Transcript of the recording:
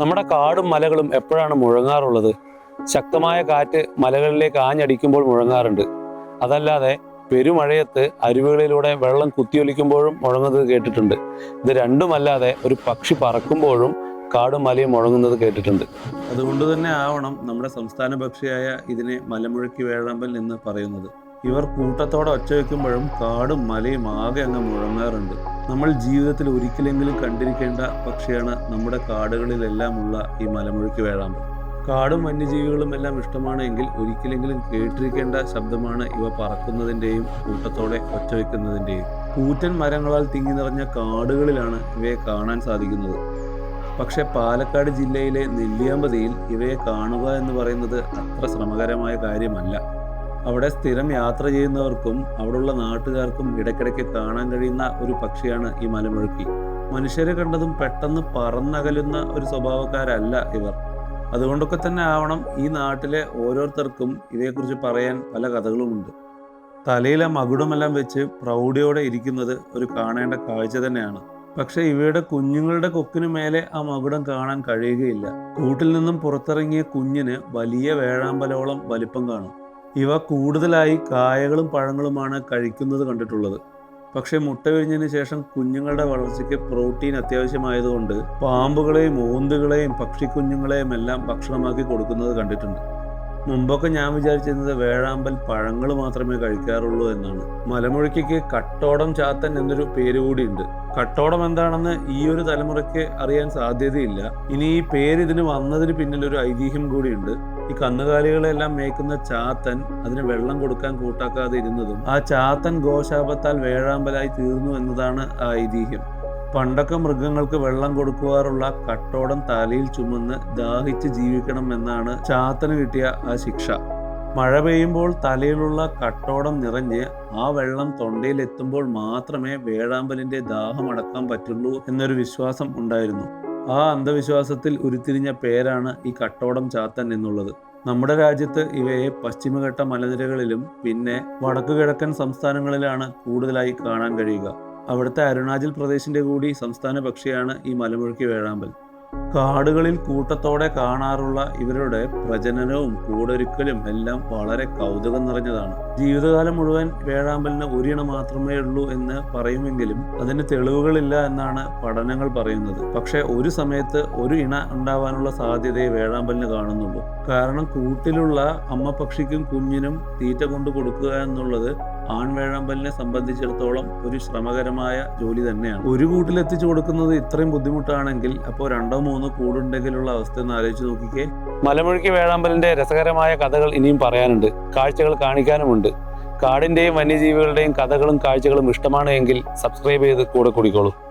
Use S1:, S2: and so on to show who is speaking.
S1: നമ്മുടെ കാടും മലകളും എപ്പോഴാണ് മുഴങ്ങാറുള്ളത്? ശക്തമായ കാറ്റ് മലകളിലേക്ക് ആഞ്ഞടിക്കുമ്പോൾ മുഴങ്ങാറുണ്ട്. അതല്ലാതെ പെരുമഴയത്ത് അരുവികളിലൂടെ വെള്ളം കുത്തിയൊലിക്കുമ്പോഴും മുഴങ്ങുന്നത് കേട്ടിട്ടുണ്ട്. ഇത് രണ്ടുമല്ലാതെ ഒരു പക്ഷി പറക്കുമ്പോഴും കാടും മലയും മുഴങ്ങുന്നത് കേട്ടിട്ടുണ്ട്. അതുകൊണ്ട് തന്നെ ആവണം നമ്മുടെ സംസ്ഥാന പക്ഷിയായ ഇതിനെ മലമുഴക്കി വേഴാമ്പൽ എന്ന് പറയുന്നത്. ഇവർ കൂട്ടത്തോടെ ഒച്ച വെക്കുമ്പോഴും കാടും മലയും ആകെ അങ്ങ് മുഴങ്ങാറുണ്ട്. നമ്മൾ ജീവിതത്തിൽ ഒരിക്കലെങ്കിലും കണ്ടിരിക്കേണ്ട പക്ഷിയാണ് നമ്മുടെ കാടുകളിലെല്ലാമുള്ള ഈ മലമുഴക്കി വേഴാമ്പൽ. കാടും വന്യജീവികളും എല്ലാം ഇഷ്ടമാണെങ്കിൽ ഒരിക്കലെങ്കിലും കേട്ടിരിക്കേണ്ട ശബ്ദമാണ് ഇവ പറക്കുന്നതിന്റെയും കൂട്ടത്തോടെ ഒച്ച വെക്കുന്നതിന്റെയും കൂറ്റൻ മരങ്ങളാൽ തിങ്ങി നിറഞ്ഞ കാടുകളിലാണ് ഇവയെ കാണാൻ സാധിക്കുന്നത്. പക്ഷെ പാലക്കാട് ജില്ലയിലെ നെല്ലിയാമ്പതിയിൽ ഇവയെ കാണുക എന്ന് പറയുന്നത് അത്ര ശ്രമകരമായ കാര്യമല്ല. അവിടെ സ്ഥിരം യാത്ര ചെയ്യുന്നവർക്കും അവിടെയുള്ള നാട്ടുകാർക്കും ഇടയ്ക്കിടയ്ക്ക് കാണാൻ കഴിയുന്ന ഒരു പക്ഷിയാണ് ഈ മലമുഴക്കി. മനുഷ്യരെ കണ്ടതും പെട്ടെന്ന് പറന്നകലുന്ന ഒരു സ്വഭാവക്കാരല്ല ഇവർ. അതുകൊണ്ടൊക്കെ തന്നെ ആവണം ഈ നാട്ടിലെ ഓരോരുത്തർക്കും ഇവയെക്കുറിച്ച് പറയാൻ പല കഥകളുമുണ്ട്. തലയിലെ മകുടമെല്ലാം വെച്ച് പ്രൗഢിയോടെ ഇരിക്കുന്നത് ഒരു കാണേണ്ട കാഴ്ച തന്നെയാണ്. പക്ഷെ ഇവയുടെ കുഞ്ഞുങ്ങളുടെ കൊക്കിനു മേലെ ആ മകുടം കാണാൻ കഴിയുകയില്ല. കൂട്ടിൽ നിന്നും പുറത്തിറങ്ങിയ കുഞ്ഞിന് വലിയ വേഴാമ്പലോളം വലിപ്പം കാണും. ഇവ കൂടുതലായി കായകളും പഴങ്ങളുമാണ് കഴിക്കുന്നത് കണ്ടിട്ടുള്ളത്. പക്ഷേ മുട്ട വിരിഞ്ഞതിന് ശേഷം കുഞ്ഞുങ്ങളുടെ വളർച്ചയ്ക്ക് പ്രോട്ടീൻ അത്യാവശ്യമായതുകൊണ്ട് പാമ്പുകളെയും ഓന്തുകളെയും പക്ഷിക്കുഞ്ഞുങ്ങളെയും എല്ലാം ഭക്ഷണമാക്കി കൊടുക്കുന്നത് കണ്ടിട്ടുണ്ട്. മുമ്പൊക്കെ ഞാൻ വിചാരിച്ചിരുന്നത് വേഴാമ്പൽ പഴങ്ങൾ മാത്രമേ കഴിക്കാറുള്ളൂ എന്നാണ്. മലമുഴക്കിക്ക് കട്ടോടം ചാത്തൻ എന്നൊരു പേര് കൂടിയുണ്ട്. കട്ടോടം എന്താണെന്ന് ഈ ഒരു തലമുറയ്ക്ക് അറിയാൻ സാധ്യതയില്ല. ഇനി ഈ പേര് ഇതിന് വന്നതിന് പിന്നിൽ ഒരു ഐതിഹ്യം കൂടിയുണ്ട്. ഈ കന്നുകാലികളെല്ലാം മേയ്ക്കുന്ന ചാത്തൻ അതിന് വെള്ളം കൊടുക്കാൻ കൂട്ടാക്കാതെ ഇരുന്നതും ആ ചാത്തൻ ഗോശാപത്താൽ വേഴാമ്പലായി തീർന്നു എന്നതാണ് ഐതിഹ്യം. പണ്ടൊക്കെ മൃഗങ്ങൾക്ക് വെള്ളം കൊടുക്കുവാറുള്ള കട്ടോടം തലയിൽ ചുമന്ന് ദാഹിച്ച് ജീവിക്കണം എന്നാണ് ചാത്തന് കിട്ടിയ ആ ശിക്ഷ. മഴ പെയ്യുമ്പോൾ തലയിലുള്ള കട്ടോടം നിറഞ്ഞ് ആ വെള്ളം തൊണ്ടയിൽ എത്തുമ്പോൾ മാത്രമേ വേഴാമ്പലിന്റെ ദാഹം അടക്കാൻ പറ്റുള്ളൂ എന്നൊരു വിശ്വാസം ഉണ്ടായിരുന്നു. ആ അന്ധവിശ്വാസത്തിൽ ഉരുത്തിരിഞ്ഞ പേരാണ് ഈ കട്ടോടം ചാത്തൻ എന്നുള്ളത്. നമ്മുടെ രാജ്യത്ത് ഇവയെ പശ്ചിമഘട്ട മലനിരകളിലും പിന്നെ വടക്കു കിഴക്കൻ സംസ്ഥാനങ്ങളിലാണ് കൂടുതലായി കാണാൻ കഴിയുക. അവിടുത്തെ അരുണാചൽ പ്രദേശിന്റെ കൂടി സംസ്ഥാന പക്ഷിയാണ് ഈ മലമുഴക്കി വേഴാമ്പൽ. കാടുകളിൽ കൂട്ടത്തോടെ കാണാറുള്ള ഇവരുടെ പ്രജനനവും കൂടൊരുക്കലും എല്ലാം വളരെ കൗതുകം നിറഞ്ഞതാണ്. ജീവിതകാലം മുഴുവൻ വേഴാമ്പലിന് ഒരിണ മാത്രമേ ഉള്ളൂ എന്ന് പറയുമെങ്കിലും അതിന് തെളിവുകളില്ല എന്നാണ് പഠനങ്ങൾ പറയുന്നത്. പക്ഷേ ഒരു സമയത്ത് ഒരു ഇണ ഉണ്ടാവാനുള്ള സാധ്യതയെ വേഴാമ്പലിന് കാണുന്നുള്ളൂ. കാരണം കൂട്ടിലുള്ള അമ്മ പക്ഷിക്കും കുഞ്ഞിനും തീറ്റ കൊണ്ടു കൊടുക്കുക എന്നുള്ളത് ആൺവേഴാമ്പലിനെ സംബന്ധിച്ചിടത്തോളം ഒരു ശ്രമകരമായ ജോലി തന്നെയാണ്. ഒരു കൂട്ടിൽ എത്തിച്ചു കൊടുക്കുന്നത് ഇത്രയും ബുദ്ധിമുട്ടാണെങ്കിൽ അപ്പോൾ രണ്ടോ മൂന്നോ കൂടുണ്ടെങ്കിലുള്ള അവസ്ഥ ഒന്ന് ആലോചിച്ച് നോക്കിക്കേ. മലമുഴുക്കി വേഴാമ്പലിന്റെ രസകരമായ കഥകൾ ഇനിയും പറയാനുണ്ട്. കാഴ്ചകൾ കാണിക്കാനുമുണ്ട്. കാടിന്റെയും വന്യജീവികളുടെയും കഥകളും കാഴ്ചകളും ഇഷ്ടമാണ് എങ്കിൽ സബ്സ്ക്രൈബ് ചെയ്ത് കൂടെ കൂടിക്കോളൂ.